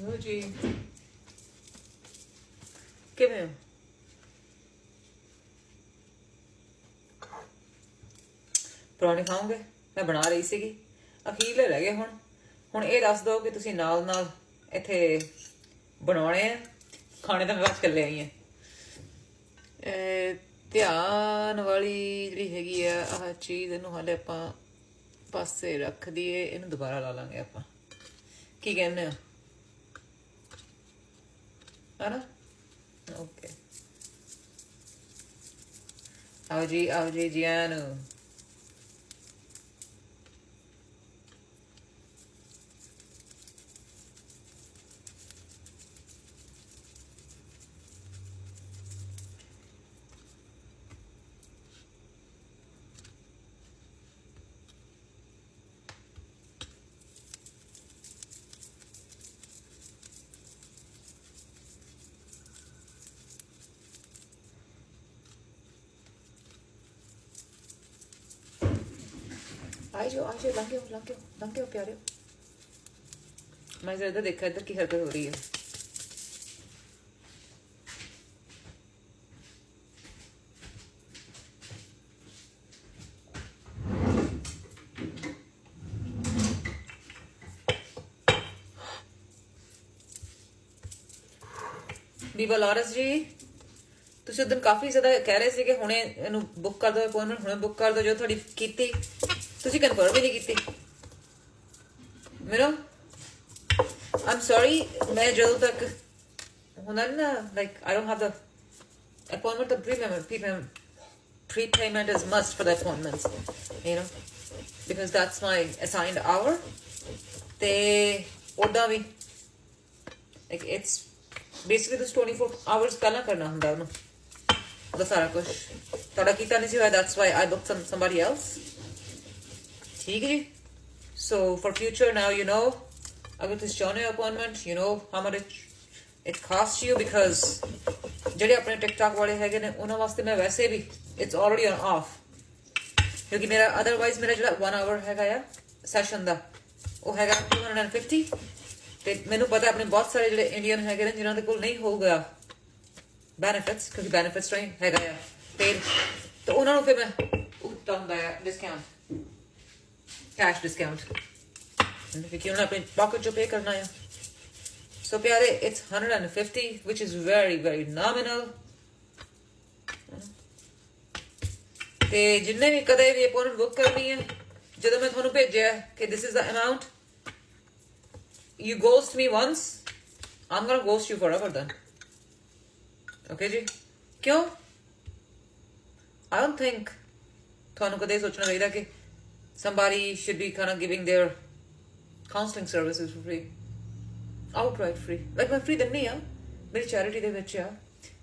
ਲੋ ਜੀ ਕਿਵੇਂ ਹੋ ਪਰੌਂਠੇ ਖਾਓਗੇ? ਮੈਂ ਬਣਾ ਰਹੀ ਸੀਗੀ। ਅਖੀਰਲੇ ਰਹਿ ਗਏ ਹੁਣ। ਹੁਣ ਇਹ ਦੱਸ ਦਿਓ ਕਿ ਤੁਸੀਂ ਨਾਲ ਨਾਲ ਇੱਥੇ ਬਣਾਉਣੇ ਆ। ਖਾਣੇ ਤਾਂ ਮੈਂ ਬਸ ਚੱਲੇ ਆਈ ਆ। ਧਿਆਨ ਵਾਲੀ ਜਿਹੜੀ ਹੈਗੀ ਆ, ਆਹ ਚੀਜ਼ ਇਹਨੂੰ ਹਾਲੇ ਆਪਾਂ ਪਾਸੇ ਰੱਖ ਦਈਏ। ਇਹਨੂੰ ਦੁਬਾਰਾ ਲਾ ਲਾਂਗੇ ਆਪਾਂ। ਕੀ ਕਹਿੰਦੇ ਆ ਹਨਾ ਓਕੇ ਆਓ ਜੀ ਆਓ ਜੀ ਜੀਆਨ ਆਈ ਜੋ ਪਿਆਰਿਓ। ਮੈਂ ਜ਼ਰਾ ਦੇਖਿਆ ਇੱਧਰ ਕੀ ਹਰਕਤ ਹੋ ਰਹੀ ਹੈ। ਬੀਬਾ ਲਾਰਸ ਜੀ, ਤੁਸੀਂ ਉਦੋਂ ਕਾਫੀ ਜ਼ਿਆਦਾ ਕਹਿ ਰਹੇ ਸੀ ਕਿ ਹੁਣੇ ਇਹਨੂੰ ਬੁੱਕ ਕਰ ਦਿਓ ਅਪਾਇੰਟਮੈਂਟ ਹੁਣੇ ਬੁੱਕ ਕਰ ਦਿਓ, ਜੋ ਤੁਹਾਡੀ ਕੀਤੀ। ਤੁਸੀਂ ਕਨਫਰਮ ਹੀ ਨਹੀਂ ਕੀਤੀ ਮੇਰਾ ਆਮ ਸੌਰੀ ਮੈਂ ਜਦੋਂ ਤੱਕ ਹੁੰਦਾ ਨੀ ਨਾ like I don't have the appointment the pre-payment, pre-payment, pre-payment is must for the appointments, you know, because that's my assigned hour. ਤੇ ਉਦਾਂ ਵੀ like it's basically this 24 hours ਪਹਿਲਾਂ ਕਰਨਾ ਹੁੰਦਾ ਉਹਨੂੰ ਉਹਦਾ ਸਾਰਾ ਕੁਝ ਤੁਹਾਡਾ ਕੀਤਾ ਨਹੀਂ ਸੀ ਹੋਇਆ that's why I booked some somebody else ਠੀਕ ਹੈ ਜੀ? So for future now you know ਅਗਰ ਤੁਸੀਂ ਚਾਹੁੰਦੇ ਹੋ appointment you know how much it, it costs you ਜਿਹੜੇ ਆਪਣੇ TikTok ਵਾਲੇ ਹੈਗੇ ਨੇ ਉਹਨਾਂ ਵਾਸਤੇ ਮੈਂ ਵੈਸੇ ਵੀ it's already on off. ਕਿਉਂਕਿ ਮੇਰਾ ਅਦਰਵਾਈਜ਼ ਮੇਰਾ ਜਿਹੜਾ 1 ਆਵਰ ਹੈਗਾ ਆ ਸੈਸ਼ਨ ਦਾ ਉਹ ਹੈਗਾ 250 ਤੇ ਮੈਨੂੰ ਪਤਾ ਆਪਣੇ ਬਹੁਤ ਸਾਰੇ ਜਿਹੜੇ ਇੰਡੀਅਨ ਹੈਗੇ ਨੇ ਜਿਨ੍ਹਾਂ ਦੇ ਕੋਲ ਨਹੀਂ ਹੋਊਗਾ ਬੈਨੀਫਿਟਸ ਕਿਉਂਕਿ ਬੈਨੀਫਿਟਸ ਰਾਈ ਹੈਗਾ ਆ। ਤੇ ਉਹਨਾਂ ਨੂੰ ਫਿਰ ਮੈਂ ਉੱਤਾ ਹੁੰਦਾ ਆ ਡਿਸਕਾਊਂਟ ਕੈਸ਼ ਡਿਸਕਾਊਂਟ if ਆਪਣੀ ਪਾਕਟ ਜੋ ਪੇ ਕਰਨਾ ਹੈ ਸੋ ਪਿਆਰੇ it's 150 which is very very nominal ਤੇ ਜਿੰਨੇ ਵੀ ਕਦੇ ਵੀ ਅਪਾਇੰਟਮੈਂਟ ਬੁੱਕ ਕਰਨੀ ਹੈ ਜਦੋਂ ਮੈਂ ਤੁਹਾਨੂੰ ਭੇਜਿਆ ਕਿ this is the amount you ghost me once I'm going ghost you forever then okay ਜੀ ਕਿਉਂ ਆਈ ਡੋਨਟ ਥਿੰਕ ਤੁਹਾਨੂੰ ਕਦੇ ਸੋਚਣਾ ਚਾਹੀਦਾ ਕਿ somebody should be kind of giving their counseling services for free. Outright free. Like, ਮੈਂ free ਦਿੰਨੀ ਆ ਮੇਰੀ ਚੈਰਿਟੀ ਦੇ ਵਿੱਚ ਆ।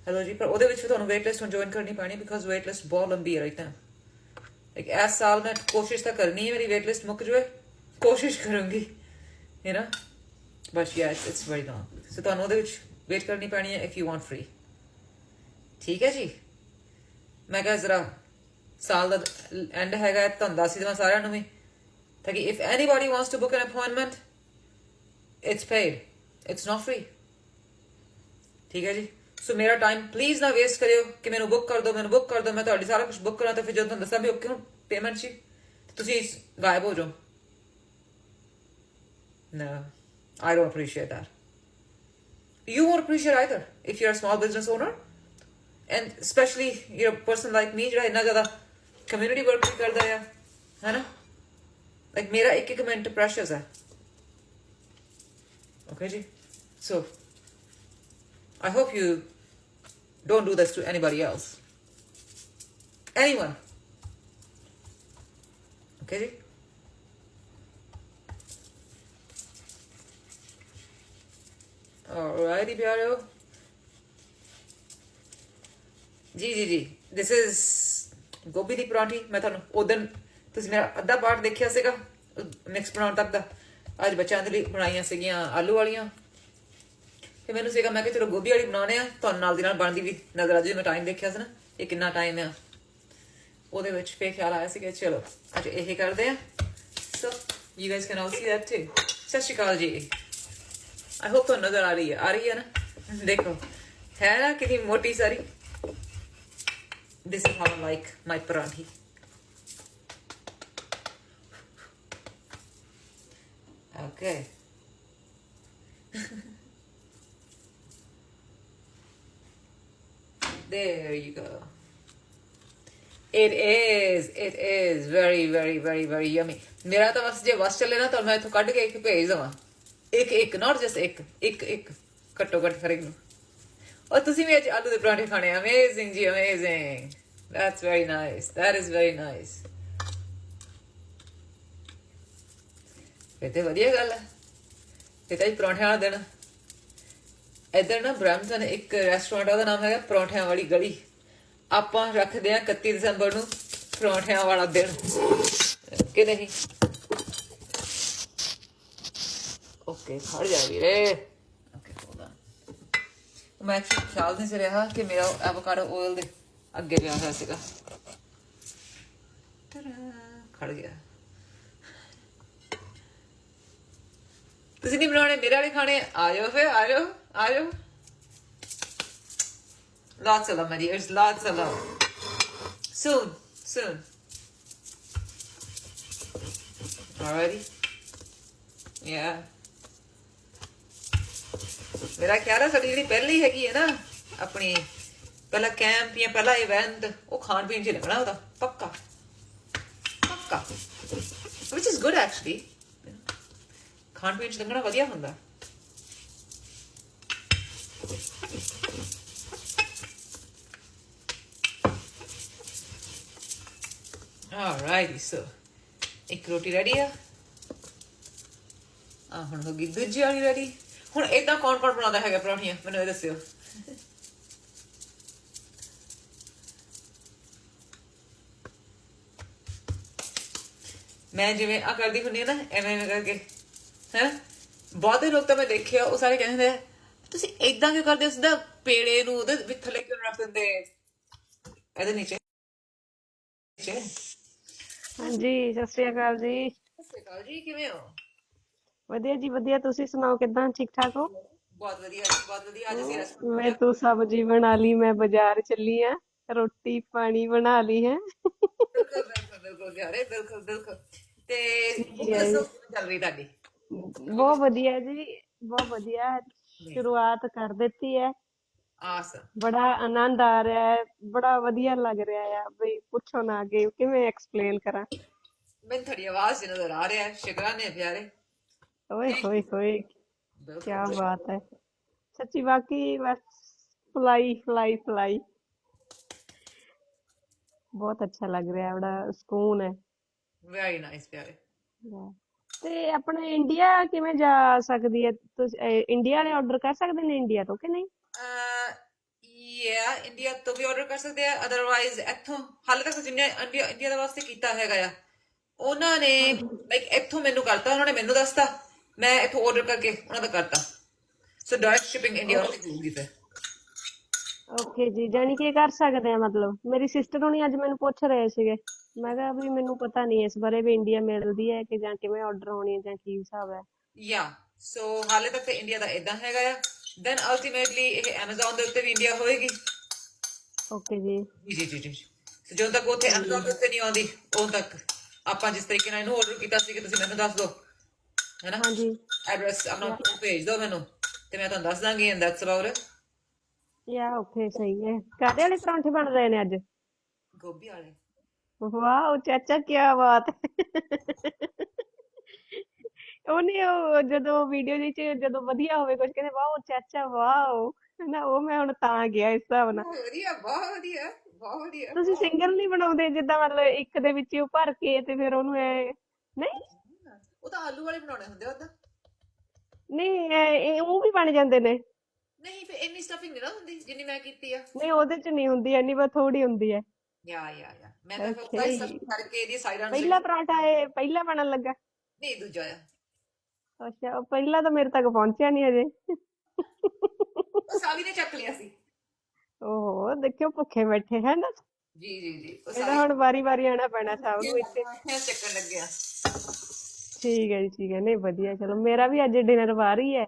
ਹੈਲੋ ਜੀ, ਪਰ ਉਹਦੇ ਵਿੱਚ ਵੀ ਤੁਹਾਨੂੰ ਵੇਟ ਲਿਸਟ ਹੁਣ ਜੁਆਇਨ ਕਰਨੀ ਪੈਣੀ ਬਿਕਾਜ਼ ਵੇਟ ਲਿਸਟ ਬਹੁਤ ਲੰਬੀ ਹੈ ਰਾਈਟ ਨਾ ਲਾਈਕ ਇਸ ਸਾਲ ਮੈਂ ਕੋਸ਼ਿਸ਼ ਤਾਂ ਕਰਨੀ ਹੈ, ਮੇਰੀ ਵੇਟ ਲਿਸਟ ਮੁੱਕ ਜਾਵੇ। ਕੋਸ਼ਿਸ਼ ਕਰੂੰਗੀ ਹੈ ਨਾ ਬਸ ਯਾ ਇਟਸ ਵੈਰੀ ਲੌਂਗ ਸੋ ਤੁਹਾਨੂੰ ਉਹਦੇ ਵਿੱਚ ਵੇਟ ਕਰਨੀ ਪੈਣੀ ਹੈ ਇਫ ਯੂ ਵਾਂਟ ਫ੍ਰੀ ਠੀਕ ਹੈ ਜੀ? ਮੈਂ ਕਿਹਾ ਜ਼ਰਾ ਸਾਲ ਦਾ ਐਂਡ ਹੈਗਾ ਤੁਹਾਨੂੰ ਦੱਸ ਹੀ ਦੇਵਾਂ ਸਾਰਿਆਂ ਨੂੰ ਵੀ। ਤਾਂ ਕਿ if anybody wants to book an appointment it's paid it's not free ਠੀਕ ਹੈ ਜੀ? ਸੋ ਮੇਰਾ ਟਾਈਮ ਪਲੀਜ਼ ਨਾ ਵੇਸਟ ਕਰਿਓ ਕਿ ਮੈਨੂੰ ਬੁੱਕ ਕਰ ਦਿਓ ਮੈਨੂੰ ਬੁੱਕ ਕਰ ਦਿਓ ਮੈਂ ਤੁਹਾਡੀ ਸਾਰਾ ਕੁਝ ਬੁੱਕ ਕਰਾਂ ਤਾਂ ਫਿਰ ਜਦੋਂ ਤੁਹਾਨੂੰ ਦੱਸਾਂ ਵੀ ਓਕੇ ਹੁਣ ਪੇਮੈਂਟ ਸੀ ਤੁਸੀਂ ਗਾਇਬ ਹੋ ਜਾਓ। No, I don't appreciate that. You won't appreciate either if you're a small business owner, and especially you're a person like me, ਜਿਹੜਾ ਇੰਨਾ ਜ਼ਿਆਦਾ community work ਵੀ ਕਰਦਾ ਆ ਹੈਨਾ like ਮੇਰਾ ਇੱਕ ਇੱਕ ਮਿੰਟ precious ਹੈ okay ਜੀ so I hope you don't do this to anybody else anyone okay ਜੀ Alrighty, ਪਿਆਰਿਓ ਜੀ ਜੀ ਜੀ this is ਗੋਭੀ ਦੀ ਪਰੌਂਠੀ, ਮੈਂ ਤੁਹਾਨੂੰ ਉਦੋਂ ਤੁਸੀਂ ਮੇਰਾ ਅੱਧਾ ਪਾਰਟ ਦੇਖਿਆ ਸੀਗਾ ਮਿਕਸ ਬਣਾਉਣ ਤੱਕ ਦਾ। ਅੱਜ ਬੱਚਿਆਂ ਦੇ ਲਈ ਬਣਾਈਆਂ ਸੀਗੀਆਂ ਆਲੂ ਵਾਲੀਆਂ। ਤੇ ਮੈਨੂੰ ਸੀਗਾ, ਮੈਂ ਕਿ ਚਲੋ ਗੋਭੀ ਵਾਲੀ ਬਣਾਉਣੇ ਆ ਤੁਹਾਨੂੰ ਨਾਲ ਦੀ ਨਾਲ ਬਣਦੀ ਵੀ ਨਜ਼ਰ ਆ ਜੇ ਮੈਂ ਟਾਈਮ ਦੇਖਿਆ ਸੀ ਨਾ, ਇਹ ਕਿੰਨਾ ਟਾਈਮ ਆ। ਉਹਦੇ ਵਿੱਚ ਫੇਰ ਖਿਆਲ ਆਇਆ ਸੀਗਾ, ਚਲੋ, ਅੱਜ ਇਹ ਕਰਦੇ ਆ so you guys can all see that to ਸਤਿ ਸ਼੍ਰੀ ਅਕਾਲ ਜੀ। ਆਈ ਹੋਪ ਤੁਹਾਨੂੰ ਨਜ਼ਰ ਆ ਰਹੀ ਹੈ, ਆ ਰਹੀ ਹੈ ਨਾ? ਦੇਖੋ, ਹੈ ਨਾ ਕਿੰਨੀ ਮੋਟੀ ਸਾਰੀ? this is how I like my paranhi. Okay. there you go. It is, it is very, very, very, very yummy. मेरा तो बस जो बस चले ना तो मैं तो कट के एक भेज देवां एक एक नॉट जस्ट एक एक एक घट्टो घट खरीद लूं ਔਰ ਤੁਸੀਂ ਵੀ ਅੱਜ ਆਲੂ ਦੇ ਪਰਾਂਠੇ ਖਾਣੇ ਅਮੇਜ਼ਿੰਗ ਜੀ amazing that's very nice that is very nice ਇਹ ਤੇ ਵਧੀਆ ਗੱਲ ਹੈ ਇਹ ਤਾਂ ਜੀ ਵਾਲਾ ਦਿਨ। ਇੱਧਰ ਨਾ ਬ੍ਰੈਂਪਟਨ ਇੱਕ ਰੈਸਟੋਰੈਂਟ ਉਹਦਾ ਨਾਮ ਹੈਗਾ ਪਰੌਂਠਿਆਂ ਵਾਲੀ ਗਲੀ। ਆਪਾਂ ਰੱਖਦੇ ਆ 31 ਦਸੰਬਰ ਨੂੰ ਪਰੌਂਠਿਆਂ ਵਾਲਾ ਦਿਨ। ਕਿ ਨਹੀਂ? ਓਕੇ ਖੜ ਜਾ ਵੀਰੇ। ਮੈਂ ਖਿਆਲ ਨਹੀਂ ਸੀ ਰਿਹਾ ਕਿ ਮੇਰਾ ਐਵੋਕਾਡੋ ਆਇਲ ਦੇ ਅੱਗੇ ਗਿਆ ਹੋਇਆ ਸੀਗਾ। ਟਰਾ ਖੜ ਗਿਆ। ਤੁਸੀਂ ਨਹੀਂ ਬਣਾਉਣੇ? ਮੇਰੇ ਵਾਲੇ ਖਾਣੇ? ਆ ਜਾਓ ਫੇ ਆ ਜਾਓ ਆ ਜਾਓ। lots of love my dears lots of love soon soon alrighty yeah ਮੇਰਾ ਖਿਆਲ ਹੈ ਸਾਡੀ ਜਿਹੜੀ ਪਹਿਲੀ ਹੈਗੀ ਹੈ ਨਾ ਆਪਣੀ ਪਹਿਲਾ ਕੈਂਪ ਜਾਂ ਪਹਿਲਾ ਇਵੈਂਟ ਉਹ ਖਾਣ ਪੀਣ ਚ ਲੱਗਣਾ ਉਹਦਾ ਪੱਕਾ। ਪੱਕਾ। Which is good actually ਖਾਣ ਪੀਣ ਚ ਲੱਗਣਾ ਵਧੀਆ ਹੁੰਦਾ। Alrighty, so ਇੱਕ ਰੋਟੀ ਰੈਡੀ ਆ। ਆ ਹੁਣ ਹੋ ਗਈ ਦੂਜੀ ਵਾਲੀ ਰੈਡੀ ਹੁਣ ਇਦਾਂ ਕੌਣ ਕੌਣ ਬਣਾਉਂਦਾ ਹੈਗਾ ਪਰੌਂਠੀਆਂ? ਮੈਨੂੰ ਇਹ ਦੱਸਿਓ। ਮੈਂ ਜਿਵੇਂ ਆ ਕਰਦੀ ਹੁੰਦੀ ਆ ਨਾ ਐਵੇਂ ਐਵੇਂ ਕਰਕੇ ਹੈ? ਬਹੁਤੇ ਲੋਕ ਤਾਂ ਮੈਂ ਦੇਖਿਆ ਉਹ ਸਾਰੇ ਕਹਿੰਦੇ ਆ, ਤੁਸੀਂ ਇਦਾਂ ਕਿਉਂ ਕਰਦੇ ਹੋ? ਸਿੱਧਾ ਪੇੜੇ ਨੂੰ ਉਹਦੇ ਵਿੱਚ ਥੱਲੇ ਕਿਉਂ ਰੱਖ ਦਿੰਦੇ? ਇਹਦੇ ਨੀਚੇ। ਹਾਂਜੀ ਸਤਿ ਸ਼੍ਰੀ ਅਕਾਲ ਜੀ। ਸਤਿ ਸ਼੍ਰੀ ਅਕਾਲ ਜੀ ਕਿਵੇਂ ਹੋ? ਵਧੀਆ ਜੀ ਵਧੀਆ। ਤੁਸੀਂ ਸੁਣਾਓ ਕਿੱਦਾਂ? ਠੀਕ ਠਾਕ ਹੋ? ਬਹੁਤ ਵਧੀਆ ਬਹੁਤ ਵਧੀਆ। ਅੱਜ ਅਸੀਂ ਰਸ ਮੈਂ ਤੂੰ ਸਬਜ਼ੀ ਬਣਾ ਲਈ ਮੈਂ ਬਾਜ਼ਾਰ ਚੱਲੀ ਆ। ਰੋਟੀ ਪਾਣੀ ਬਣਾ ਲਈ ਹੈ। ਬਿਲਕੁਲ ਬਿਲਕੁਲ ਬਿਲਕੁਲ ਪਿਆਰੇ ਬਿਲਕੁਲ ਬਿਲਕੁਲ ਤੇ ਦੱਸੋ ਕਿਵੇਂ ਚੱਲ ਰਹੀ ਤੁਹਾਡੀ? ਬਹੁਤ ਵਧੀਆ ਜੀ ਬਹੁਤ ਵਧੀਆ। ਸ਼ੁਰੂਆਤ ਕਰ ਦਿੱਤੀ ਹੈ। ਆਸਮ ਬੜਾ ਆਨੰਦ ਆ ਰਿਹਾ ਹੈ ਬੜਾ ਵਧੀਆ ਲੱਗ ਰਿਹਾ ਹੈ ਬਈ ਪੁੱਛੋ ਨਾ ਕਿ ਕਿਵੇਂ ਐਕਸਪਲੇਨ ਕਰਾਂ? ਮੈਨੂੰ ਤੁਹਾਡੀ ਆਵਾਜ਼ 'ਚ ਨਜ਼ਰ ਆ ਰਿਹਾ ਹੈ ਸ਼ੁਕਰਾਨੇ ਪਿਆਰੇ। ਓਏ ਹੋਏ ਹੋਏ ਬਿਲਕੁਲ ਕੀ ਬਾਤ ਹੈ। ਸੱਚੀ ਬਾਕੀ ਬਸ ਫਲਾਈ ਫਲਾਈ ਫਲਾਈ। ਬਹੁਤ ਅੱਛਾ ਲੱਗ ਰਿਹਾ ਬੜਾ ਸਕੂਨ ਹੈ। ਵੈਰੀ ਨਾਈਸ ਪਿਆਰੇ. ਤੇ ਆਪਣੇ ਇੰਡੀਆ ਕਿਵੇਂ ਜਾ ਸਕਦੀ ਹੈ? ਤੁਸੀਂ ਇੰਡੀਆ ਵਾਲੇ ਆਰਡਰ ਕਰ ਸਕਦੇ ਨੇ ਇੰਡੀਆ ਤੋਂ ਕਿ ਨਹੀਂ? ਯਾ ਇੰਡੀਆ ਤੋਂ ਵੀ ਆਰਡਰ ਕਰ ਸਕਦੇ ਆ। ਅਦਰਵਾਈਜ਼ ਇੱਥੋਂ ਹਾਲੇ ਤੱਕ ਜਿੰਨੇ ਇੰਡੀਆ ਇੰਡੀਆ ਦੇ ਵਾਸਤੇ ਕੀਤਾ ਹੈਗਾ ਆ ਉਹਨਾਂ ਨੇ ਲਾਈਕ ਇੱਥੋਂ ਮੈਨੂੰ ਕਰਤਾ ਉਹਨਾਂ ਨੇ ਮੈਨੂੰ ਦੱਸਤਾ। ਮੈਂ ਇੱਥੋਂ ਆਰਡਰ ਕਰਕੇ ਉਹਨਾਂ ਦਾ ਕਰਤਾ। ਸੋ ਡਾਇਰੈਕਟ ਸ਼ਿਪਿੰਗ ਇੰਡੀਆ ਨੂੰ ਹੋਊਗੀ ਫਿਰ। ਓਕੇ ਜੀ ਜਾਣੀ ਕਿ ਇਹ ਕਰ ਸਕਦੇ ਆ ਮਤਲਬ। ਮੇਰੀ ਸਿਸਟਰ ਹੁਣੀ ਅੱਜ ਮੈਨੂੰ ਪੁੱਛ ਰਹੇ ਸੀਗੇ। ਮੈਂ ਕਿਹਾ ਵੀ ਮੈਨੂੰ ਪਤਾ ਨਹੀਂ ਇਸ ਬਾਰੇ ਵੀ ਇੰਡੀਆ ਮਿਲਦੀ ਹੈ ਕਿ ਜਾਂ ਕਿਵੇਂ ਆਰਡਰ ਹੋਣੀ ਹੈ ਜਾਂ ਕੀ ਹਿਸਾਬ ਹੈ। ਯਾ ਸੋ ਹਾਲੇ ਤੱਕ ਤੇ ਇੰਡੀਆ ਦਾ ਇਦਾਂ ਹੈਗਾ ਆ। ਦੈਨ ਅਲਟੀਮੇਟਲੀ ਇਹ Amazon ਦੇ ਉੱਤੇ ਵੀ ਇੰਡੀਆ ਹੋਏਗੀ। ਓਕੇ ਜੀ। ਜੀ ਜੀ ਜੀ ਜੀ ਸੋ ਜਦੋਂ ਤੱਕ ਉੱਥੇ Amazon ਦੇ ਉੱਤੇ ਨਹੀਂ ਆਉਂਦੀ ਉਦੋਂ ਤੱਕ ਆਪਾਂ ਜਿਸ ਤਰੀਕੇ ਨਾਲ ਇਹਨੂੰ ਆਰਡਰ ਕੀਤਾ ਸੀ ਕਿ ਤੁਸੀਂ ਮੈਨੂੰ ਦੱਸ ਦਿਓ। ਹੈਨਾ ਹਾਂਜੀ। ਐਡਰੈਸ ਆਪਣਾ ਉਹ ਭੇਜ ਦਿਓ ਮੈਨੂੰ ਤੇ ਮੈਂ ਤੁਹਾਨੂੰ ਦੱਸ ਦਾਂਗੀ and that's about it yeah okay ਸਹੀ ਹੈ। ਕਾਹਦੇ ਵਾਲੇ ਪਰੌਂਠੇ ਬਣ ਰਹੇ ਨੇ ਅੱਜ? ਗੋਭੀ ਵਾਲੇ। ਵਾਓ ਚਾਚਾ ਕੀ ਬਾਤ ਉਹਨੇ ਉਹ ਜਦੋਂ ਵੀਡੀਓ ਦੇ ਚ ਜਦੋਂ ਵਧੀਆ ਹੋਵੇ ਕੁਝ ਕਹਿੰਦੇ ਵਾਓ ਚਾਚਾ ਵਾਓ। ਨਾ ਉਹ ਮੈਂ ਹੁਣ ਤਾਂ ਗਿਆ ਇਸ ਹਿਸਾਬ ਨਾਲ। ਵਧੀਆ ਬਹੁਤ ਵਧੀਆ ਬਹੁਤ ਵਧੀਆ ਤੁਸੀਂ ਸਿੰਗਲ ਨਹੀਂ ਬਣਾਉਂਦੇ ਜਿੱਦਾਂ ਮਤਲਬ ਇੱਕ ਦੇ ਵਿੱਚ ਹੀ ਉਹ ਭਰ ਕੇ ਤੇ ਫਿਰ ਉਹਨੂੰ ਐ ਨਹੀਂ? ਉਹ ਤਾਂ ਆਲੂ ਵਾਲੇ ਬਣਾਉਣੇ ਹੁੰਦੇ ਉਹਦਾ ਨਹੀਂ ਇਹ ਉਹ ਵੀ ਬਣ ਜਾਂਦੇ ਨੇ। ਨਹੀਂ ਫਿਰ ਇੰਨੀ ਸਟਫਿੰਗ ਨਹੀਂ ਨਾ ਹੁੰਦੀ ਜਿੰਨੀ ਮੈਂ ਕੀਤੀ ਆ। ਨਹੀਂ ਉਹਦੇ ਚ ਨਹੀਂ ਹੁੰਦੀ ਐਨੀ ਬਸ ਥੋੜੀ ਹੁੰਦੀ ਹੈ। ਯਾ ਯਾ ਯਾ। ਮੈਂ ਤਾਂ ਫਿਰ Okay. ਸਾਰੀ ਸਟਫਿੰਗ ਕਰਕੇ ਇਹਦੀ ਸਾਈਡਾਂ ਨੂੰ ਪਹਿਲਾ ਪਰਾਂਠਾ ਇਹ ਪਹਿਲਾ ਬਣਨ ਲੱਗਾ। ਨਹੀਂ ਦੂਜਾ ਆ। ਅੱਛਾ ਉਹ ਪਹਿਲਾ ਤਾਂ ਮੇਰੇ ਤੱਕ ਪਹੁੰਚਿਆ ਨਹੀਂ ਅਜੇ। ਉਹ ਸਾਵੀ ਨੇ ਚੱਕ ਲਿਆ ਸੀ। ਓਹੋ ਦੇਖਿਓ ਭੁੱਖੇ ਬੈਠੇ ਹੈ ਨਾ? ਜੀ ਜੀ ਜੀ। ਉਹ ਇਹਦਾ ਹੁਣ ਵਾਰੀ ਵਾਰੀ ਆਣਾ ਪੈਣਾ ਸਭ ਨੂੰ ਇੱਥੇ। ਸਾਵੀ ਚੱਕਣ ਲੱਗਿਆ। ਠੀਕ ਹੈ ਜੀ ਠੀਕ ਹੈ। ਨਹੀਂ ਵਧੀਆ ਚਲੋ ਮੇਰਾ ਵੀ ਅੱਜ ਡਿਨਰ ਬਾਹਰ ਹੀ ਹੈ।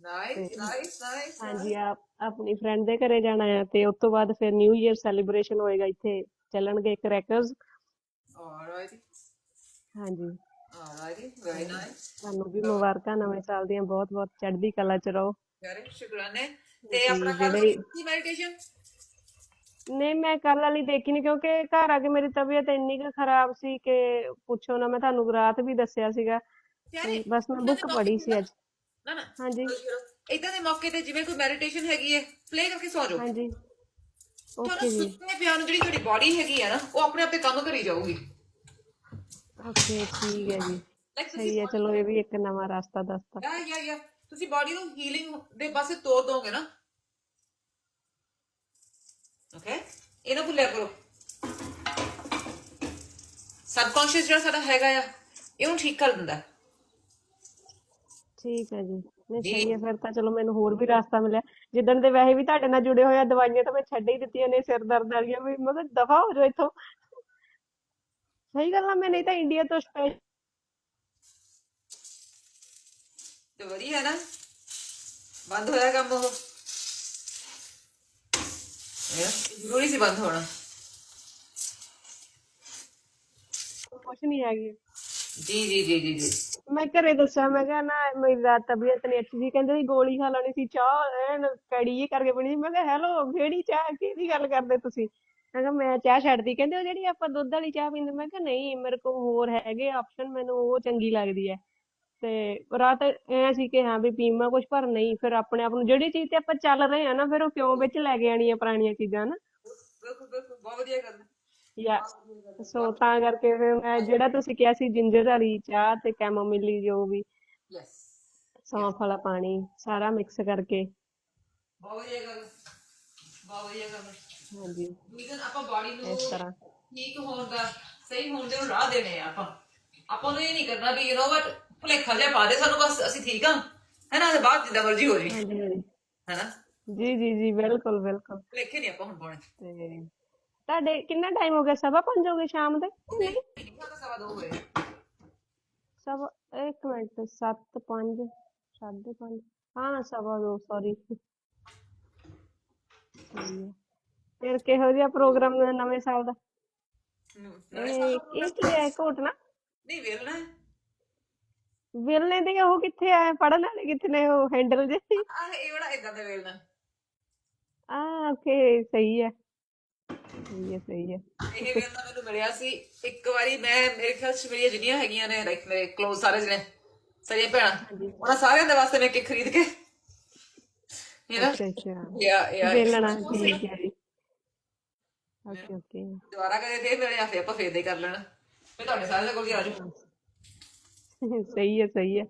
ਨਾਈਸ ਨਾਈਸ ਨਾਈਸ ਹਾਂਜੀ ਆਪ ਆਪਣੀ ਫਰੈਂਡ ਦੇ ਘਰੇ ਜਾਣਾ ਆ ਤੇ ਉਸ ਤੋਂ ਬਾਅਦ ਫਿਰ ਨਿਊ ਇਅਰ ਸੈਲੀਬ੍ਰੇਸ਼ਨ ਹੋਏਗਾ ਇੱਥੇ ਚੱਲਣਗੇ ਕ੍ਰੈਕਰਸ ਆਲਰਾਈਟ ਹਾਂਜੀ। ਆਲਰਾਈਟ ਵੈਰੀ ਨਾਈਸ ਤੁਹਾਨੂੰ ਵੀ ਮੁਬਾਰਕਾਂ ਨਵੇਂ ਸਾਲ ਦੀਆਂ ਬਹੁਤ ਬਹੁਤ ਚੜ੍ਹਦੀ ਕਲਾ ਚ ਰਹੋ। ਸ਼ੁਕਰਾਨੇ। ਤੇ ਆਪਣਾ ਕੱਲ ਕੀ ਮੈਡੀਟੇਸ਼ਨ ਨਹੀਂ ਮੈਂ ਕੱਲ ਵਾਲੀ ਦੇਖੀ ਨਹੀਂ ਕਿਉਂਕਿ ਘਰ ਆ ਕੇ ਮੇਰੀ ਤਬੀਅਤ ਇੰਨੀ ਕੁ ਖਰਾਬ ਸੀ ਕਿ ਪੁੱਛੋ ਨਾ ਮੈਂ ਤੁਹਾਨੂੰ ਰਾਤ ਵੀ ਦੱਸਿਆ ਸੀਗਾ ਪਿਆਰੇ ਤੇ ਬਸ ਮੈਂ ਬੁੱਕ ਪੜ੍ਹੀ ਸੀ ਅੱਜ ਨਾ ਨਾ ਹਾਂਜੀ ਇਦਾਂ ਦੇ ਮੌਕੇ ਤੇ ਜਿਵੇਂ ਕੋਈ ਮੈਡੀਟੇਸ਼ਨ ਹੈਗੀ ਹੈ ਪਲੇ ਕਰਕੇ ਸੌ ਜਾਓ ਹਾਂਜੀ ਤੁਹਾਨੂੰ ਓਕੇ ਜੀ ਸੁੱਤੇ ਪਿਆ ਨੂੰ ਜਿਹੜੀ ਤੁਹਾਡੀ ਬਾਡੀ ਹੈਗੀ ਆ ਨਾ ਉਹ ਆਪਣੇ ਆਪ ਤੇ ਕੰਮ ਕਰੀ ਜਾਊਗੀ ਓਕੇ ਠੀਕ ਹੈ ਜੀ ਲਾਈਕ ਤੁਸੀਂ ਸਹੀ ਹੈ ਚਲੋ ਇਹ ਵੀ ਇੱਕ ਨਵਾਂ ਰਸਤਾ ਦੱਸਤਾ ਯਾ ਯਾ ਯਾ ਤੁਸੀਂ ਬਾਡੀ ਨੂੰ ਹੀਲਿੰਗ ਦੇ ਪਾਸੇ ਤੋਰ ਦੋਗੇ ਨਾ ਓਕੇ ਇਹ ਨਾ ਭੁੱਲਿਆ ਕਰੋ ਸਬਕੌਂਸ਼ੀਅਸ ਜਿਹੜਾ ਸਾਡਾ ਹੈਗਾ ਆ ਇਹਨੂੰ ਠੀਕ ਕਰ ਦਿੰਦਾ ਹੈ। ਠੀਕ ਹੈ ਜੀ ਨਹੀਂ ਸਹੀ ਹੈ ਫਿਰ ਤਾਂ ਚਲੋ ਮੈਨੂੰ ਹੋਰ ਵੀ ਰਸਤਾ ਮਿਲਿਆ ਜਿੱਦਣ ਦੇ ਵੈਸੇ ਵੀ ਤੁਹਾਡੇ ਨਾਲ ਜੁੜੇ ਹੋਏ ਆ ਦਵਾਈਆਂ ਤਾਂ ਮੈਂ ਛੱਡ ਹੀ ਦਿੱਤੀਆਂ ਨੇ ਸਿਰ ਦਰਦ ਵਾਲੀਆਂ ਵੀ ਮੈਂ ਕਿਹਾ ਦਫਾ ਹੋ ਜਾਓ ਇੱਥੋਂ। ਸਹੀ ਗੱਲ ਆ ਮੈਂ ਨਹੀਂ ਤਾਂ ਇੰਡੀਆ ਤੋਂ ਸਪੈਸ਼ਲ ਤੇ ਵਧੀਆ ਨਾ। ਬੰਦ ਹੋਇਆ ਕੰਮ ਉਹ। ਇਹ ਜ਼ਰੂਰੀ ਸੀ ਬੰਦ ਹੋਣਾ ਕੁਛ ਨਹੀਂ ਹੈਗੀ ਜੀ ਜੀ ਜੀ ਜੀ ਜੀ ਮੈਂ ਘਰੇ ਦੱਸਿਆ ਮੈਂ ਕਿਹਾ ਨਾ ਮੇਰੀ ਰਾਤ ਤਬੀਅਤ ਨਹੀਂ ਅੱਛੀ ਸੀ ਕਹਿੰਦੇ ਸੀ ਗੋਲੀ ਖਾ ਲੈਣੀ ਸੀ ਚਾਹ ਐਨ ਕੜੀ ਜਿਹੀ ਕਰਕੇ ਪੀਣੀ ਸੀ ਮੈਂ ਕਿਹਾ ਹੈਲੋ ਕਿਹੜੀ ਚਾਹ ਕਿਹਦੀ ਗੱਲ ਕਰਦੇ ਤੁਸੀਂ ਮੈਂ ਕਿਹਾ ਮੈਂ ਚਾਹ ਛੱਡਦੀ ਕਹਿੰਦੇ ਉਹ ਜਿਹੜੀ ਆਪਾਂ ਦੁੱਧ ਵਾਲੀ ਚਾਹ ਪੀਂਦੇ ਮੈਂ ਕਿਹਾ ਨਹੀਂ ਮੇਰੇ ਕੋਲ ਹੋਰ ਹੈਗੇ ਆਪਸ਼ਨ ਮੈਨੂੰ ਉਹ ਚੰਗੀ ਲੱਗਦੀ ਹੈ ਤੇ ਰਾਤ ਐ ਸੀ ਕਿ ਹਾਂ ਵੀ ਪੀਵਾਂ ਕੁਛ ਪਰ ਨਹੀਂ ਫਿਰ ਆਪਣੇ ਆਪ ਨੂੰ ਜਿਹੜੀ ਚੀਜ਼ ਤੇ ਆਪਾਂ ਚੱਲ ਰਹੇ ਆ ਨਾ ਫਿਰ ਉਹ ਕਿਉਂ ਵਿੱਚ ਲੈ ਕੇ ਆਣੀਆਂ ਪੁਰਾਣੀਆਂ ਚੀਜ਼ਾਂ ਨਾ ਬਿਲਕੁਲ ਬਿਲਕੁਲ ਬਹੁਤ ਵਧੀਆ ਗੱਲ ਹੈ। ਯਾ ਸੋ ਤਾਂ ਕਰਕੇ ਫਿਰ ਮੈਂ ਜਿਹੜਾ ਤੁਸੀਂ ਕਿਹਾ ਸੀ ਜਿੰਜਰ ਵਾਲੀ ਚਾਹ ਤੇ ਕੈਮੋਮਿਲੀ ਜੋ ਵੀ Yes. ਸੌਂਫ ਵਾਲਾ ਪਾਣੀ ਸਾਰਾ ਮਿਕਸ ਕਰਕੇ ਬਹੁਤ ਵਧੀਆ ਗੱਲ। ਬਹੁਤ ਵਧੀਆ ਗੱਲ। ਹਾਂਜੀ ਰੀਜ਼ਨ ਆਪਾਂ ਬਾਡੀ ਨੂੰ ਇਸ ਤਰ੍ਹਾਂ ਠੀਕ ਹੋਣ ਦਾ ਸਹੀ ਹੋਣ ਦੇ ਰਾਹ ਦੇਣੇ ਆ ਆਪਾਂ ਆਪਾਂ ਨੂੰ ਇਹ ਨਹੀਂ ਕਰਨਾ ਵੀ ਯੂ نو ਵਟ ਭੁਲੇਖਾ ਜਿਹਾ ਪਾ ਦੇ ਸਾਨੂੰ ਬਸ ਅਸੀਂ ਠੀਕ ਆ। ਹੈਨਾ ਤੇ ਬਾਅਦ ਜਿੱਦਾਂ ਮਰਜ਼ੀ ਹੋ ਜੀ। ਹੈਨਾ? ਜੀ ਜੀ ਜੀ ਬਿਲਕੁਲ ਬਿਲਕੁਲ। ਭੁਲੇਖੇ ਨਹੀਂ ਆਪਾਂ ਹੁਣ ਪਾਉਣੇ। ਤੇ ਤੁਹਾਡੇ ਕਿੰਨਾ ਟਾਈਮ ਹੋ ਗਿਆ? ਸਵਾ ਪੰਜ ਹੋ ਗਏ ਸ਼ਾਮ ਦੇ? ਨਹੀਂ ਤਾਂ ਸਵਾ ਦੋ ਹੋਏ ਸਵਾ ਇੱਕ ਮਿੰਟ ਸੱਤ ਪੰਜ ਸਾਢੇ ਪੰਜ। ਹਾਂ ਸਵਾ ਦੋ ਸੌਰੀ ਫਿਰ ਕਿਹੋ ਜਿਹਾ ਪ੍ਰੋਗਰਾਮ ਨਵੇਂ ਸਾਲ ਦਾ? ਇਹ ਕੀ ਹੈ ਘੋਟਣਾ। ਨਹੀਂ ਵੇਲਣਾ। ਵੇਲਣੇ ਦੇ ਉਹ ਕਿੱਥੇ ਆ? ਪੜਨ ਵਾਲੇ ਕਿੱਥੇ ਨੇ ਉਹ? ਹੈਂਡਲ ਜੇ ਆਹ ਇਹ ਬੜਾ ਇਦਾਂ ਦਾ ਵੇਲਣਾ। ਆ ਓਕੇ ਸਹੀ ਹੈ ਸਹੀ ਹੈ ਸਹੀ ਹੈ ਇਹ ਵੇਲਣਾ ਮੈਨੂੰ ਮਿਲਿਆ ਸੀ। ਇੱਕ ਵਾਰੀ ਮੈਂ ਮੇਰੇ ਖਿਆਲ ਚ ਮੇਰੀਆਂ ਜਿੰਨੀਆਂ ਹੈਗੀਆਂ ਨੇ ਲਾਈਕ ਮੇਰੇ ਕਲੋਜ਼ ਸਾਰੇ ਜਿਹਨੇ ਸਾਰੀਆਂ ਭੈਣਾਂ ਉਹਨਾਂ ਸਾਰਿਆਂ ਦੇ ਵਾਸਤੇ ਮੈਂ ਇੱਕ ਖਰੀਦ ਕੇ ਅੱਛਾ ਅੱਛਾ। ਯਾ ਯਾ ਵੇਲਣਾ ਠੀਕ ਹੈ ਜੀ। Okay okay. ਦੁਬਾਰਾ ਕਦੇ ਫੇਰ ਮਿਲਿਆ ਫੇਰ ਆਪਾਂ ਫੇਰ ਦੇ ਕਰ ਲੈਣਾ। ਫੇਰ ਤੁਹਾਡੇ ਸਾਰਿਆਂ ਦੇ ਕੋਲ ਹੀ ਆ ਜਾਊ। ਸਹੀ ਹੈ ਸਹੀ ਹੈ।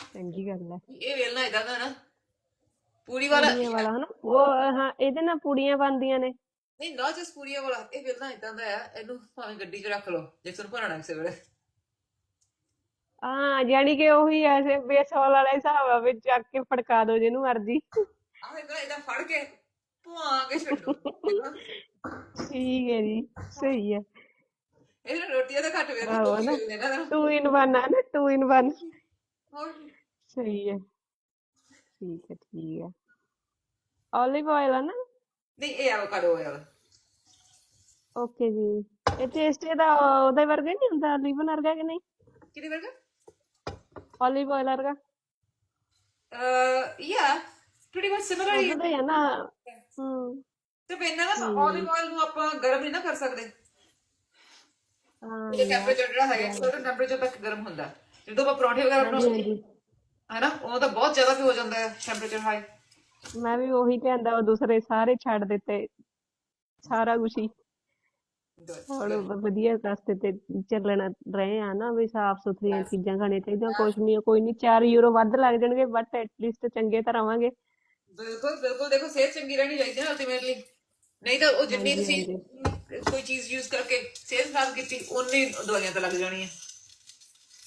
ਚੰਗੀ ਗੱਲ ਹੈ। ਇਹ ਵੇਲਣਾ ਇਦਾਂ ਦਾ ਨਾ ਪੂਰੀ ਵਾਲਾ ਪੂੜੀਆਂ ਵਾਲਾ ਹਨਾ? ਉਹ ਹਾਂ ਇਹਦੇ ਨਾਲ ਪੂੜੀਆਂ ਬਣਦੀਆਂ ਨੇ। ਨਹੀਂ ਨਾ ਜਸ ਪੂਰੀਆਂ ਵਾਲਾ ਇਹ ਵੇਲਣਾ ਇਦਾਂ ਦਾ ਆ ਇਹਨੂੰ ਭਾਵੇਂ ਗੱਡੀ 'ਚ ਰੱਖ ਲਓ ਜੇ ਤੁਹਾਨੂੰ ਭਰਨਾ ਕਿਸੇ ਵੇਲੇ। ਹਾਂ ਯਾਨੀ ਕਿ ਉਹੀ ਐਸੇ ਬੇਸੌਲ ਵਾਲਾ ਹਿਸਾਬ ਆ ਵਿੱਚ ਚੱਕ ਕੇ ਫੜਕਾ ਦਿਓ ਜਿਹਨੂੰ ਮਰਜ਼ੀ। ਆਹ ਇਦਾਂ ਇਦਾਂ ਫੜ ਕੇ ਭੁਆ ਕੇ ਛੱਡੋ। ਠੀਕ ਹੈ ਜੀ ਸਹੀ ਹੈ। ਇਹ ਰੋਟੀਆਂ ਦਾ ਘੱਟ ਵੇਲਣਾ ਆਹੋ ਦੋ ਨਾ। ਟੂ ਇਨ ਵਨ ਹੈ ਨਾ ਟੂ ਇਨ ਵਨ ਹੋਰ ਸਹੀ ਹੈ। ਠੀਕ ਹੈ ਠੀਕ ਹੈ। Olive oil ਹੈ ਨਾ? ਨਹੀਂ ਇਹ ਐਵੋਕਾਡੋ ਆਇਲ ਓਕੇ ਜੀ। ਇਹ ਟੇਸਟ ਇਹਦਾ ਉਹਦੇ ਵਰਗਾ ਨਹੀਂ ਹੁੰਦਾ ਲੀਵਨ ਵਰਗਾ ਕਿ ਨਹੀਂ? ਕਿਹਦੇ ਵਰਗਾ? Olive oil ਵਰਗਾ। ਅਹ ਯਾ ਪ੍ਰੀਟੀ ਮਚ ਸਿਮਿਲਰ ਹੀ ਉਹਦਾ ਹੀ ਨਾ। ਹੂੰ। ਤੇ ਪੈਨਾ ਨਾ olive oil ਨੂੰ ਆਪਾਂ ਗਰਮ ਨਹੀਂ ਨਾ ਕਰ ਸਕਦੇ। ਇਹ ਟੈਂਪਰੇਚਰ ਜਿਹੜਾ ਹੈਗਾ ਸਰਟਨ ਟੈਂਪਰੇਚਰ ਤੱਕ ਗਰਮ ਹੁੰਦਾ। ਜਦੋਂ ਆਪਾਂ ਪਰੌਂਠੇ ਵਗੈਰਾ ਬਣਾਉਂਦੇ ਹਾਂਜੀ ਹੈ ਨਾ ਉਹ ਤਾਂ ਬਹੁਤ ਜ਼ਿਆਦਾ ਵੀ ਹੋ ਜਾਂਦਾ ਹੈ ਟੈਂਪਰੇਚਰ ਹਾਈ ਮੈਂ ਵੀ ਉਹੀ ਕਹਿੰਦਾ ਉਹ ਦੂਸਰੇ ਸਾਰੇ ਛੱਡ ਦਿੱਤੇ। ਸਾਰਾ ਕੁਛ ਹੀ। ਹੁਣ ਵ- ਵਧੀਆ ਰਸਤੇ ਤੇ ਚੱਲਣ ਰਹੇ ਆ ਨਾ ਵੀ ਸਾਫ਼ ਸੁਥਰੀਆਂ ਚੀਜ਼ਾਂ ਖਾਣੀਆਂ ਚਾਹੀਦੀਆਂ ਕੁਛ ਨਹੀਂ ਕੋਈ ਨਹੀਂ 4 ਯੂਰੋ ਵੱਧ ਲੱਗ ਜਾਣਗੇ ਬਟ ਐਟਲੀਸਟ ਚੰਗੇ ਤਾਂ ਰਵਾਂਗੇ। ਬਿਲਕੁਲ ਬਿਲਕੁਲ। ਦੇਖੋ ਸਿਹਤ ਚੰਗੀ ਰਹਿਣੀ ਚਾਹੀਦੀ ਹੈ ਅਲਟੀਮੇਟਲੀ ਨਹੀਂ ਤਾਂ ਉਹ ਜਿੰਨੀ ਤੁਸੀਂ ਕੋਈ ਚੀਜ਼ ਯੂਜ਼ ਕਰਕੇ ਸਿਹਤ ਖਰਾਬ ਕੀਤੀ ਉਨੀ ਦਵਾਈਆਂ ਤੇ ਲੱਗ ਜਾਣੀਆਂ।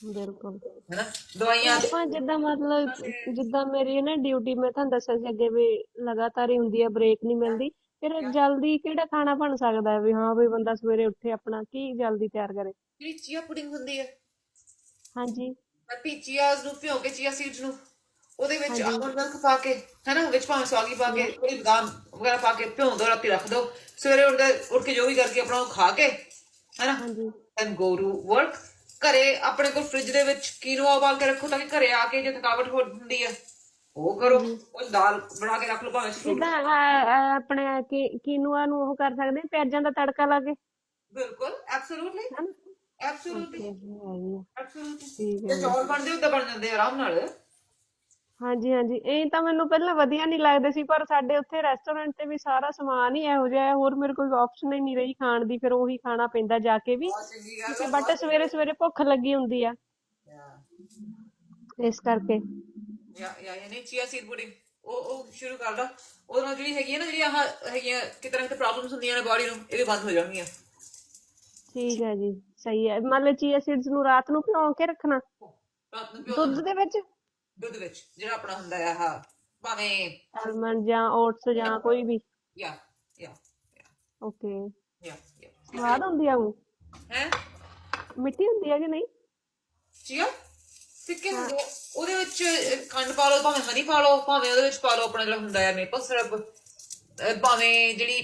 ਬਿਲਕੁਲ। ਹੈ ਨਾ ਦਵਾਈਆਂ ਆਪਾਂ ਜਿੱਦਾਂ ਮਤਲਬ ਜਿੱਦਾਂ ਮੇਰੀ ਨਾ ਡਿਊਟੀ ਮੈਂ ਤੁਹਾਨੂੰ ਦੱਸਿਆ ਸੀ ਅੱਗੇ ਵੀ ਲਗਾਤਾਰ ਹੀ ਹੁੰਦੀ ਹੈ ਬ੍ਰੇਕ ਨਹੀਂ ਮਿਲਦੀ। ਫਿਰ ਜਲਦੀ ਕਿਹੜਾ ਖਾਣਾ ਬਣ ਸਕਦਾ ਹੈ ਵੀ ਹਾਂ ਵੀ ਬੰਦਾ ਸਵੇਰੇ ਉੱਠੇ ਆਪਣਾ ਕੀ ਜਲਦੀ ਤਿਆਰ ਕਰੇ? ਜਿਹੜੀ ਚੀਆ ਪੁਡਿੰਗ ਹੁੰਦੀ ਹੈ ਹਾਂਜੀ। ਮੈਂ ਚੀਆਜ਼ ਨੂੰ ਭਿਓ ਕੇ ਚੀਆ ਸੀਡਸ ਨੂੰ। ਉਹਦੇ ਵਿੱਚ ਆਲਮੰਡ ਮਿਲਕ ਪਾ ਕੇ ਹੈਨਾ ਵਿੱਚ ਭਾਵੇਂ ਸਵਾਗੀ ਪਾ ਕੇ ਥੋੜੀ ਬਦਾਮ ਵਗੈਰਾ ਪਾ ਕੇ ਭਿਉਂ ਦੋ ਰਾਤੀ ਰੱਖ ਦੋ। ਸਵੇਰੇ ਉੱਠ ਕੇ ਉੱਠ ਕੇ ਜੋ ਵੀ ਕਰਕੇ ਆਪਣਾ ਉਹ ਖਾ ਕੇ ਹੈਨਾ ਹਾਂਜੀ। ਐਂਡ ਗੋ ਟੂ ਵਰਕ ਘਰੇ ਆਪਣੇ ਕੋਲ ਫ੍ਰਿਜ ਦੇ ਵਿੱਚ ਕੀਨੋਆ ਉਬਾਲ ਕੇ ਰੱਖੋ ਤਾਂ ਕਿ ਘਰੇ ਆ ਕੇ ਜੇ ਥਕਾਵਟ ਹੋ ਹੁੰਦੀ ਹੈ ਉਹ ਕਰੋ। ਉਹ ਦਾਲ ਬਣਾ ਕੇ ਰੱਖ ਲਓ ਭਾਵੇਂ ਕਿਦਾਂ ਆਪਣੇ ਕੀਨੂਆ ਨੂੰ ਉਹ ਕਰ ਸਕਦੇ ਪਿਆਜ਼ਾਂ ਦਾ ਤੜਕਾ ਲਾ ਕੇ। ਬਿਲਕੁਲ ਐਬਸੋਲੂਟਲੀ ਐਬਸੋਲੂਟਲੀ। ਐਬਸੋਲੂਟਲੀ ਜੇ ਚੌਲ ਬਣਦੇ ਉਦਾਂ ਬਣ ਜਾਂਦੇ ਆਰਾਮ ਨਾਲ। ਹਾਂਜੀ ਹਾਂਜੀ। ਇਹ ਤਾਂ ਮੈਨੂੰ ਪਹਿਲਾਂ ਵਧੀਆ ਨਹੀਂ ਲੱਗਦੇ ਸੀ ਪਰ ਸਾਡੇ ਉੱਥੇ ਰੈਸਟੋਰੈਂਟ ਤੇ ਵੀ ਸਾਰਾ ਸਮਾਨ ਹੀ ਇਹੋ ਜਿਹਾ ਹੈ ਹੋਰ ਮੇਰੇ ਕੋਈ ਆਪਸ਼ਨ ਹੀ ਨਹੀਂ ਰਹੀ ਖਾਣ ਦੀ ਫਿਰ ਉਹੀ ਖਾਣਾ ਪੈਂਦਾ ਜਾ ਕੇ ਵੀ। ਬਹੁਤ ਚੰਗੀ ਗੱਲ ਬਟ ਸਵੇਰੇ ਸਵੇਰੇ ਭੁੱਖ ਲੱਗੀ ਹੁੰਦੀ ਆ। ਇਸ ਕਰਕੇ। ਯਾ ਯਾ ਯਾਨੀ ਚੀਆ ਸੀਡ ਪੁਡਿੰਗ ਉਹ ਉਹ ਸ਼ੁਰੂ ਕਰ ਦੋ। ਉਹਦੇ ਨਾਲ ਜਿਹੜੀ ਹੈਗੀ ਹੈ ਨਾ ਜਿਹੜੀ ਆਹ ਹੈਗੀਆਂ ਕਿਤੇ ਨਾ ਕਿਤੇ ਪ੍ਰੋਬਲਮਸ ਹੁੰਦੀਆਂ ਨੇ ਬਾਡੀ ਨੂੰ ਇਹ ਵੀ ਬੰਦ ਹੋ ਜਾਣਗੀਆਂ। ਠੀਕ ਹੈ ਜੀ ਸਹੀ ਹੈ। ਮੰਨ ਲਓ ਚੀਆ ਸੀਡਸ ਨੂੰ ਰਾਤ ਨੂੰ ਭਿਓ ਕੇ ਰੱਖਣਾ। ਰਾਤ ਨੂੰ ਪਿਓ ਦੁੱਧ ਦੇ ਵਿੱਚ? ਦੁੱਧ ਵਿੱਚ ਜਿਹੜਾ ਆਪਣਾ ਹੁੰਦਾ ਹੈ ਆਹ ਭਾਵੇਂ ਆਲਮੰਡ ਜਾਂ ਓਟਸ ਜਾਂ ਕੋਈ ਵੀ। ਯਾ ਯਾ ਓਕੇ। ਯਾ ਯਾ। ਸਵਾਦ ਹੁੰਦੀ ਆ ਉਹ? ਹੈ? ਮਿੱਠੀ ਹੁੰਦੀ ਹੈ ਕਿ ਨਹੀਂ? ਚੀਆ? ਸਿੱਕੇ ਹੁੰਦੇ ਆ। ਉਹਦੇ ਵਿੱਚ ਖੰਡ ਪਾ ਲਓ ਭਾਵੇਂ ਹਨੀ ਪਾ ਲਓ ਭਾਵੇਂ ਉਹਦੇ ਵਿੱਚ ਪਾ ਲਓ ਆਪਣਾ ਜਿਹੜਾ ਹੁੰਦਾ ਹੈ ਮੇਪਲ ਸਿਰਪ ਭਾਵੇਂ ਜਿਹੜੀ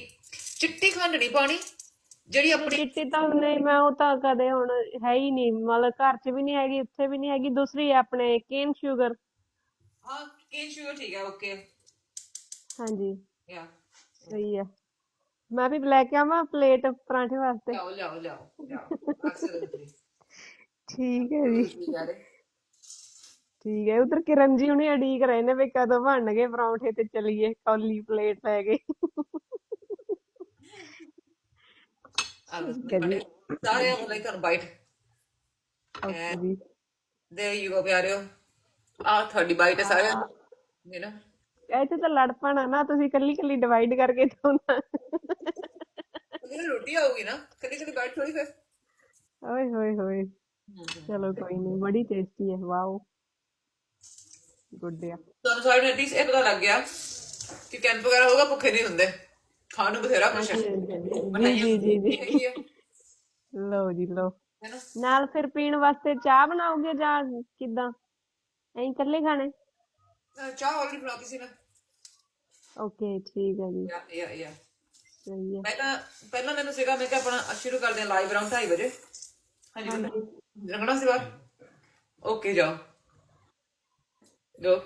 ਚਿੱਟੀ ਖੰਡ ਨਹੀਂ ਪਾਣੀ। ਜਿਹੜੀ ਆਪਣੀ ਚਿੱਟੀ ਤਾਂ ਨਹੀਂ ਮੈਂ ਉਹ ਤਾਂ ਕਦੇ ਹੁਣ ਹੈ ਹੀ ਨਹੀਂ। ਮਤਲਬ ਘਰ 'ਚ ਵੀ ਨਹੀਂ ਹੈਗੀ ਉੱਥੇ ਵੀ ਨਹੀਂ ਹੈਗੀ। ਦੂਸਰੀ ਹੈ ਆਪਣੇ ਕੇਨ ਸ਼ੂਗਰ ਹਾਂ ਕੇਨ ਸ਼ੂਗਰ ਠੀਕ ਹੈ ਓਕੇ ਹਾਂਜੀ। ਯਾ ਸਹੀ ਹੈ। ਮੈਂ ਵੀ ਲੈ ਕੇ ਆਵਾਂ ਪਲੇਟ ਪਰਾਂਠੇ ਵਾਸਤੇ। ਲਿਆਓ ਲਿਆਓ ਲਿਆਓ ਠੀਕ ਹੈ ਜੀ। ਠੀਕ ਹੈ ਰੇ ਠੀਕ ਹੈ ਉਧਰ ਕਿਰਨ ਜੀ ਹੁਣੇ ਅਡੀਕ ਰਹੇ ਨੇ ਵੀ ਕਦੋਂ ਬਣਨਗੇ ਪਰੌਂਠੇ ਤੇ ਚੱਲੀਏ ਕੌਲੀ ਪਲੇਟ ਲੈ ਕੇ। ਸਾਰੇ ਆਪ ਲਾਈਕ ਅਨ ਬਾਈਟ ਓਕੇ ਜੀ। there you go ਪਿਆਰਿਓ ਆ ਤੁਹਾਡੀ ਬਾਈਟ ਹੈ ਸਾਰੇ you know ਇੱਥੇ ਤਾਂ ਲੜ ਪਣਾ ਨਾ ਤੁਸੀਂ ਕੱਲੀ ਕੱਲੀ ਡਿਵਾਈਡ ਕਰਕੇ ਦੋ ਨਾ ਅਗਰ ਰੋਟੀ ਆਊਗੀ ਨਾ ਕਦੀ ਕਦੀ ਬਾਈਟ ਥੋੜੀ ਫਿਰ। ਓਏ ਹੋਏ ਹੋਏ। ਚਲੋ ਕੋਈ ਨਹੀਂ ਬੜੀ ਟੇਸਟੀ ਹੈ ਵਾਓ। ਗੁੱਡ ਆ। ਤੁਹਾਨੂੰ ਸਾਰੇ ਨੂੰ ਐਟਲੀਸਟ ਇਹ ਪਤਾ ਲੱਗ ਗਿਆ ਕਿ ਕੈਂਪ ਵਗੈਰਾ ਹੋਗਾ ਭੁੱਖੇ ਨਹੀਂ ਹੁੰਦੇ। ਖਾਣ ਨੂੰ ਬਥੇਰਾ ਕੁਛ ਹੈ। ਜੀ ਜੀ ਜੀ। ਜੀ ਲਓ ਜੀ ਲਓ। ਨਾ? ਨਾਲ ਫਿਰ ਪੀਣ ਵਾਸਤੇ ਚਾਹ ਬਣਾਓਗੇ ਜਾਂ ਕਿੱਦਾਂ? ਐਂ ਇਕੱਲੇ ਖਾਣੇ? ਚਾਹ ਆਲਰੇਡੀ ਬਣਾਤੀ ਸੀ ਮੈਂ। ਓਕੇ ਠੀਕ ਹੈ ਜੀ। ਯਾ ਯਾ ਯਾ। ਸਹੀ ਹੈ। ਪਹਿਲਾਂ ਪਹਿਲਾਂ ਮੈਨੂੰ ਸੀਗਾ ਮੈਂ ਕਿਹਾ ਆਪਣਾ ਸ਼ੁਰੂ ਕਰਦੇ ਹਾਂ ਲਾਈਵ ਅਰਾਊਂਡ 2:30 ਵਜੇ। ਹਾਂਜੀ ਰੰਗਣਾ ਸੀ ਬਾਹਰ? ਓਕੇ ਜਾਓ। ਗੋ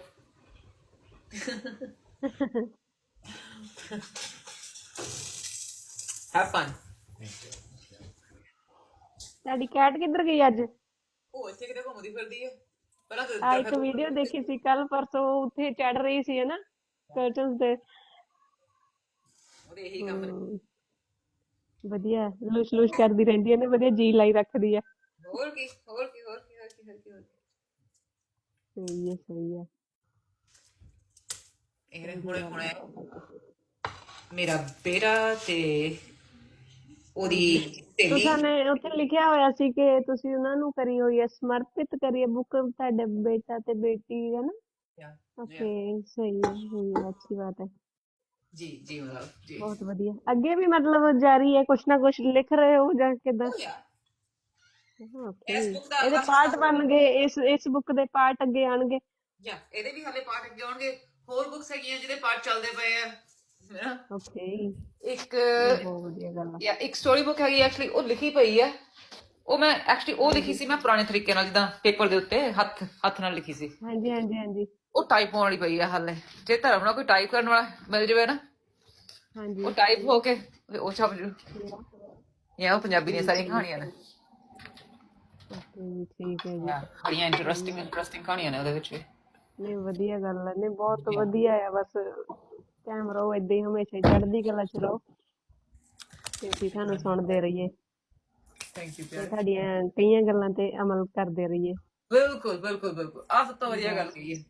ਹੈਵ ਫਨ ਤੁਹਾਡੀ ਕੈਟ ਕਿੱਧਰ ਗਈ ਅੱਜ? ਉਹ ਇੱਥੇ ਕਿਤੇ ਘੁੰਮਦੀ ਫਿਰਦੀ ਹੈ ਪਹਿਲਾਂ ਤਾਂ ਆ ਇੱਕ ਵੀਡੀਓ ਦੇਖੀ ਸੀ ਕੱਲ ਪਰਸੋਂ ਉੱਥੇ ਚੜ ਰਹੀ ਸੀ ਹਨਾ ਕਰਟਨਸ ਦੇ ਉਹਦੇ ਇਹੀ ਕੰਮ ਨੇ। ਵਧੀਆ ਲੁਸ਼ ਲੁਸ਼ ਕਰਦੀ ਰਹਿੰਦੀ ਹੈ ਨੇ ਵਧੀਆ ਜੀ ਲਾਈ ਰੱਖਦੀ ਹੈ ਹੋਰ ਕੀ ਹੋਰ ਕੀ ਹੋਰ ਕੀ ਹੋਰ ਕੀ ਹੋਰ ਕੀ ਸਹੀ ਹੈ ਸਹੀ ਹੈ ਇਹ ਹੁਣੇ ਹੁਣੇ ਮੇਰਾ ਬੇਟਾ ਤੇ ਉਹਦੀ ਸਹੇਲੀ। ਤੁਸਾਂ ਨੇ ਉੱਥੇ ਲਿਖਿਆ ਹੋਇਆ ਸੀ ਕਿ ਤੁਸੀਂ ਉਹਨਾਂ ਨੂੰ ਕਰੀ ਹੋਈ ਹੈ ਸਮਰਪਿਤ ਕਰੀ ਹੈ ਬੁੱਕ ਤੁਹਾਡੇ ਬੇਟਾ ਤੇ ਬੇਟੀ ਹੈ ਨਾ। Yeah. ਓਕੇ ਸਹੀ ਹੈ ਸਹੀ ਹੈ ਅੱਛੀ ਬਾਤ ਹੈ। ਜੀ ਜੀ ਮਤਲਬ ਜੀ। ਬਹੁਤ ਵਧੀਆ। ਅੱਗੇ ਵੀ ਮਤਲਬ ਜਾਰੀ ਹੈ ਕੁਛ ਨਾ ਕੁਛ ਲਿਖ ਰਹੇ ਹੋ ਜਾਂ ਕਿਦਾਂ? Oh, yeah. ਓਕੇ ਇਸ book ਦਾ ਇਹਦੇ ਅਗਲਾ ਪਾਰਟ ਬਣ ਗਏ ਇਸ ਇਸ ਬੁੱਕ ਦੇ ਪਾਰਟ ਅੱਗੇ ਆਣਗੇ। ਯਾ ਇਹਦੇ ਵੀ ਹਾਲੇ ਪਾਰਟ ਅੱਗੇ ਆਉਣਗੇ। ਹੋਰ ਬੁੱਕਸ ਹੈਗੀਆਂ ਜਿਹਦੇ ਪਾਰਟ ਚੱਲਦੇ ਪਏ ਆ। ਹੈਨਾ ਓਕੇ। ਇੱਕ ਆ। ਯਾ ਇੱਕ ਸਟੋਰੀ ਬੁੱਕ ਹੈਗੀ ਐਕਚੁਅਲੀ ਉਹ ਲਿਖੀ ਪਈ ਹੈ। ਉਹ ਮੈਂ ਐਕਚੁਅਲੀ ਉਹ ਲਿਖੀ ਸੀ ਮੈਂ ਪੁਰਾਣੇ ਤਰੀਕੇ ਨਾਲ ਜਿੱਦਾਂ ਪੇਪਰ ਦੇ ਉੱਤੇ ਹੱਥ ਹੱਥ ਨਾਲ ਲਿਖੀ ਸੀ। ਹਾਂਜੀ ਹਾਂਜੀ ਹਾਂਜੀ। ਉਹ ਟਾਈਪ ਹੋਣ ਵਾਲੀ ਪਈ ਹੈ ਹਾਲੇ। ਜੇ ਧਰਮ ਨਾਲ ਕੋਈ ਟਾਈਪ ਕਰਨ ਵਾਲਾ ਮਿਲ ਜਾਵੇ ਨਾ। ਹਾਂਜੀ। ਉਹ ਟਾਈਪ ਹੋ ਕੇ ਉਹ ਛਪ ਜੂ। ਯਾ ਉਹ ਪੰਜਾਬੀ ਦੀਆਂ ਸਾਰੀਆਂ ਕਹਾਣੀਆਂ ਨੇ। ਠੀਕ ਹੈ ਜੀ। ਬੜੀਆਂ ਇੰਟਰਸਟਿੰਗ ਇੰਟਰਸਟਿੰਗ ਕਹਾਣੀਆਂ ਨੇ ਉਹਦੇ ਵਿੱਚ ਵੀ। ਨਹੀਂ ਵਧੀਆ ਗੱਲ ਹੈ ਨਹੀਂ ਬਹੁਤ ਵਧੀਆ ਆ ਬਸ ਕਾਇਮ ਰਹੋ ਏਦਾਂ ਹੀ ਹਮੇਸ਼ਾ ਹੀ ਚੜ੍ਹਦੀ ਕਲਾ ਚ ਰਹੋ। ਤੇ ਅਸੀਂ ਤੁਹਾਨੂੰ ਸੁਣਦੇ ਰਹੀਏ। ਥੈਂਕ ਯੂ ਤੇ ਤੁਹਾਡੀਆਂ ਕਈਆਂ ਗੱਲਾਂ ਤੇ ਅਮਲ ਕਰਦੇ ਰਹੀਏ। ਬਿਲਕੁਲ ਬਿਲਕੁਲ ਬਿਲਕੁਲ। ਆ ਸਭ ਤੋਂ ਵਧੀਆ ਗੱਲ ਕਹੀ ਹੈ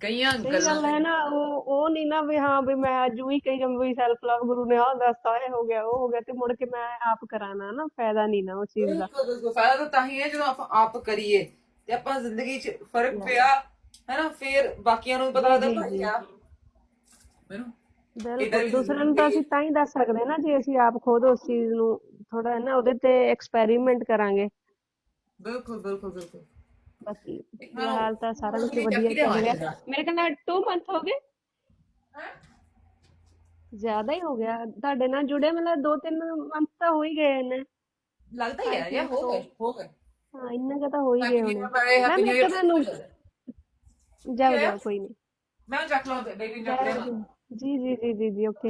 ਕਈਆਂ ਸਹੀ ਗੱਲਾਂ ਗੱਲ ਹੈ ਨਾ ਉਹ ਉਹ ਨਹੀਂ ਨਾ ਵੀ ਹਾਂ ਵੀ ਮੈਂ ਅੱਜ ਹੀ ਕਹੀ ਜੰਮ ਵੀ ਸੈਲਫ ਲਵ ਗੁਰੂ ਨੇ ਆਹ ਦੱਸਤਾ ਇਹ ਹੋ ਗਿਆ ਉਹ ਹੋ ਗਿਆ ਤੇ ਮੁੜ ਕੇ ਮੈਂ ਆਪ ਕਰਾਣਾ ਨਾ ਫਾਇਦਾ ਨਹੀਂ ਨਾ ਉਸ ਚੀਜ਼ ਦਾ। ਬਿਲਕੁਲ ਬਿਲਕੁਲ। ਫਾਇਦਾ ਤਾਂ ਤਾਂ ਹੀ ਹੈ ਜਦੋਂ ਆਪਾਂ ਆਪ ਕਰੀਏ। ਤੇ ਆਪਾਂ ਜ਼ਿੰਦਗੀ 'ਚ ਫ਼ਰਕ ਪਿਆ ਹੈਨਾ ਫਿਰ ਬਾਕੀਆਂ ਨੂੰ ਪਤਾ ਲੱਗਦਾ ਭਾਈ ਆ ਮੈਨੂੰ ਬਿਲਕੁਲ ਦੂਸਰਿਆਂ ਨੂੰ ਤਾਂ ਅਸੀਂ ਤਾਂ ਹੀ ਦੱਸ ਸਕਦੇ ਨਾ ਜੇ ਅਸੀਂ ਆਪ ਖੁਦ ਉਸ ਚੀਜ਼ ਨੂੰ ਥੋੜਾ ਨਾ ਉਹਦੇ ਤੇ ਐਕਸਪੈਰੀਮੈਂਟ ਕਰਾਂਗੇ। ਬਿਲਕੁਲ ਬਿਲਕੁਲ ਬਿਲਕੁਲ। ਬਾਕੀ ਫਿਲਹਾਲ ਤਾਂ ਸਾਰਾ ਕੁਝ ਵਧੀਆ ਚੱਲ ਰਿਹਾ। ਮੇਰੇ ਨਾਲ 2 ਮੰਥ ਹੋ ਗਏ। ਜ਼ਿਆਦਾ ਹੀ ਹੋ ਗਿਆ। ਤੁਹਾਡੇ ਨਾਲ ਜੁੜੇ ਮਤਲਬ 2-3 ਮੰਥ ਤਾਂ ਹੋ ਹੀ ਗਏ ਨੇ। ਲੱਗਦਾ ਹੀ ਹੈ ਯਾਰ ਹੋ ਗਏ ਹੋ ਗਏ। ਹਾਂ ਇੰਨਾ ਕੁ ਤਾਂ ਹੋ ਹੀ ਗਏ ਹੋਣੇ। ਮੈਂ ਇੱਕ ਤੁਹਾਨੂੰ ਇਅਰ ਜਾਓ ਜਾਓ ਕੋਈ ਨਹੀਂ। ਮੈਂ ਚੱਕ ਲਾਂ ਬੇਬੀ ਚੱਕ ਲਿਆ ਜੀ ਜੀ ਜੀ ਜੀ ਜੀ ਓਕੇ